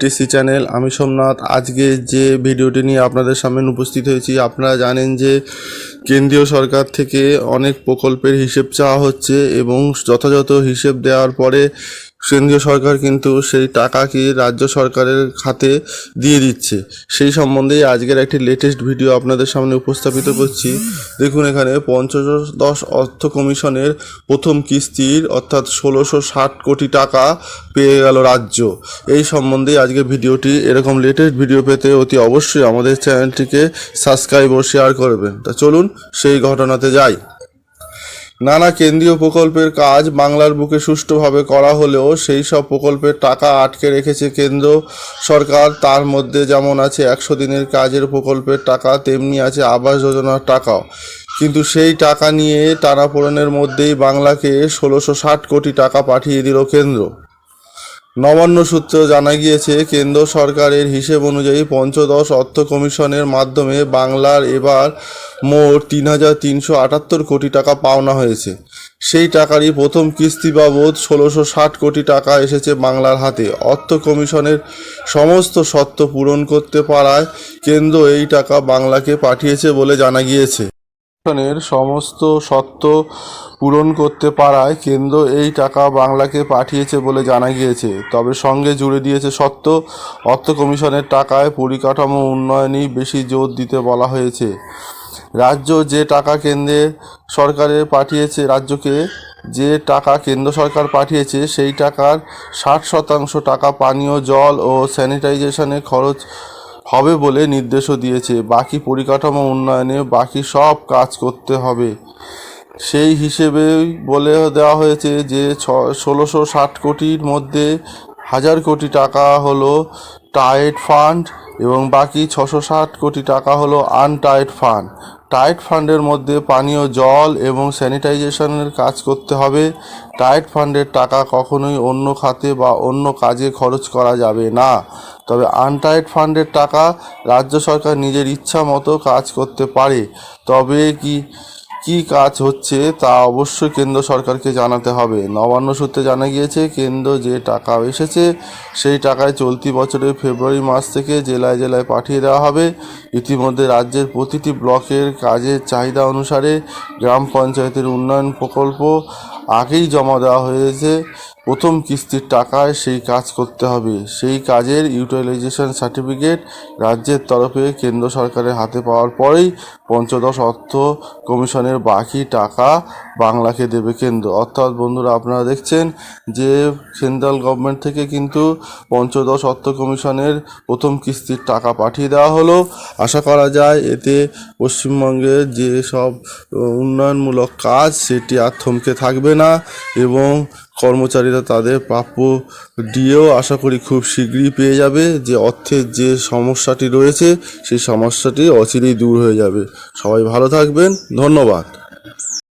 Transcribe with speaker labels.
Speaker 1: TC channel, আমি সোমনাথ। আজকে যে ভিডিওটি নিয়ে আপনাদের সামনে উপস্থিত হয়েছি, আপনারা জানেন যে কেন্দ্রীয় সরকার থেকে অনেক প্রকল্পের হিসেব চাওয়া হচ্ছে এবং যথাযথ হিসেব দেওয়ার পরে কেন্দ্রীয় সরকার কিন্তু সেই টাকা কি রাজ্য সরকারের খাতে দিয়ে দিচ্ছে। সেই সম্বন্ধে আজকের একটি লেটেস্ট ভিডিও আপনাদের সামনে উপস্থাপিত করছি। দেখুন এখানে পঞ্চদশ অর্থ কমিশনের প্রথম কিস্তির অর্থাৎ ষোলোশো ষাট কোটি টাকা পেয়ে গেল রাজ্য। এই সম্বন্ধে আজকের ভিডিওটি এরকম লেটেস্ট ভিডিও পেতে অতি অবশ্যই আমাদের চ্যানেলটিকে সাবস্ক্রাইব ও শেয়ার করবেন। তা চলুন সেই ঘটনাতে যাই। নানা কেন্দ্রীয় প্রকল্পের কাজ বাংলার বুকে সুষ্ঠুভাবে করা হলেও সেই সব প্রকল্পের টাকা আটকে রেখেছে কেন্দ্র সরকার। তার মধ্যে যেমন আছে একশো দিনের কাজের প্রকল্পের টাকা, তেমনি আছে আবাস যোজনার টাকাও। কিন্তু সেই টাকা নিয়ে টানাপোড়েনের মধ্যেই বাংলাকে ষোলোশো ষাট কোটি টাকা পাঠিয়ে দিল কেন্দ্র। নবান্ন সূত্রে জানা গিয়েছে, কেন্দ্র সরকারের হিসেব অনুযায়ী পঞ্চদশ অর্থ কমিশনের মাধ্যমে বাংলার এবার মোট তিন হাজার তিনশো আটাত্তর কোটি টাকা পাওনা হয়েছে। সেই টাকারই প্রথম কিস্তি বাবদ ষোলোশো ষাট কোটি টাকা এসেছে বাংলার হাতে। অর্থ কমিশনের সমস্ত শর্ত পূরণ করতে পারায় কেন্দ্র এই টাকা বাংলাকে পাঠিয়েছে বলে জানা গিয়েছে। কমিশনের সমস্ত শর্ত পূরণ করতে পারায় কেন্দ্র এই টাকা বাংলাকে পাঠিয়েছে বলে জানা গিয়েছে। তবে সঙ্গে জুড়ে দিয়েছে সত্য, অর্থ কমিশনের টাকায় পরিকাঠামো উন্নয়নেই বেশি জোর দিতে বলা হয়েছে। রাজ্য যে টাকা কেন্দ্রে সরকারের পাঠিয়েছে, রাজ্যকে যে টাকা কেন্দ্র সরকার পাঠিয়েছে, সেই টাকার ষাট শতাংশ টাকা পানীয়, জল ও স্যানিটাইজেশনে খরচ হবে বলে নির্দেশও দিয়েছে। বাকি পরিকাঠামো উন্নয়নে বাকি সব কাজ করতে হবে। সেই হিসেবে বলে দেওয়া হয়েছে যে ছ ষোলোশো ষাট কোটির মধ্যে হাজার কোটি টাকা হলো টাইট ফান্ড এবং বাকি ছশো ষাট কোটি টাকা হলো আনটাইট ফান্ড। টাইট ফান্ডের মধ্যে পানীয় জল এবং স্যানিটাইজেশনের কাজ করতে হবে। টাইট ফান্ডের টাকা কখনোই অন্য খাতে বা অন্য কাজে খরচ করা যাবে না। তবে আনটাইট ফান্ডের টাকা রাজ্য সরকার নিজের ইচ্ছা মতো কাজ করতে পারে। তবে কি কি কাজ হচ্ছে তা অবশ্যই কেন্দ্র সরকারকে জানাতে হবে। নবান্ন সূত্রে জানা গিয়েছে, কেন্দ্র যে টাকা এসেছে সেই টাকায় চলতি বছরের ফেব্রুয়ারি মাস থেকে জেলায় জেলায় পাঠিয়ে দেওয়া হবে। ইতিমধ্যে রাজ্যের প্রতিটি ব্লকের কাজের চাহিদা অনুসারে গ্রাম পঞ্চায়েতের উন্নয়ন প্রকল্প আগেই জমা দেওয়া হয়েছে। প্রথম কিস্তির টাকায় সেই কাজ করতে হবে। সেই কাজের ইউটিলাইজেশন সার্টিফিকেট রাজ্যের তরফে কেন্দ্র সরকারের হাতে পাওয়ার পরেই পঞ্চদশ অর্থ কমিশনের বাকি টাকা বাংলাকে দেবে কেন্দ্র। অর্থাৎ বন্ধুরা, আপনারা দেখছেন যে সেন্ট্রাল গভর্নমেন্ট থেকে কিন্তু পঞ্চদশ অর্থ কমিশনের প্রথম কিস্তির টাকা পাঠিয়ে দেওয়া হলো। আশা করা যায় এতে পশ্চিমবঙ্গের যে সব, উন্নয়নমূলক কাজ, সেটি আর থমকে থাকবে না এবং কর্মচারীরা তাদের প্রাপ্য দিয়েও আশা করি খুব শীঘ্রই পেয়ে যাবে যে অর্থের যে সমস্যাটি রয়েছে, সেই সমস্যাটি অচিরেই দূর হয়ে যাবে। সবাই ভালো থাকবেন। ধন্যবাদ।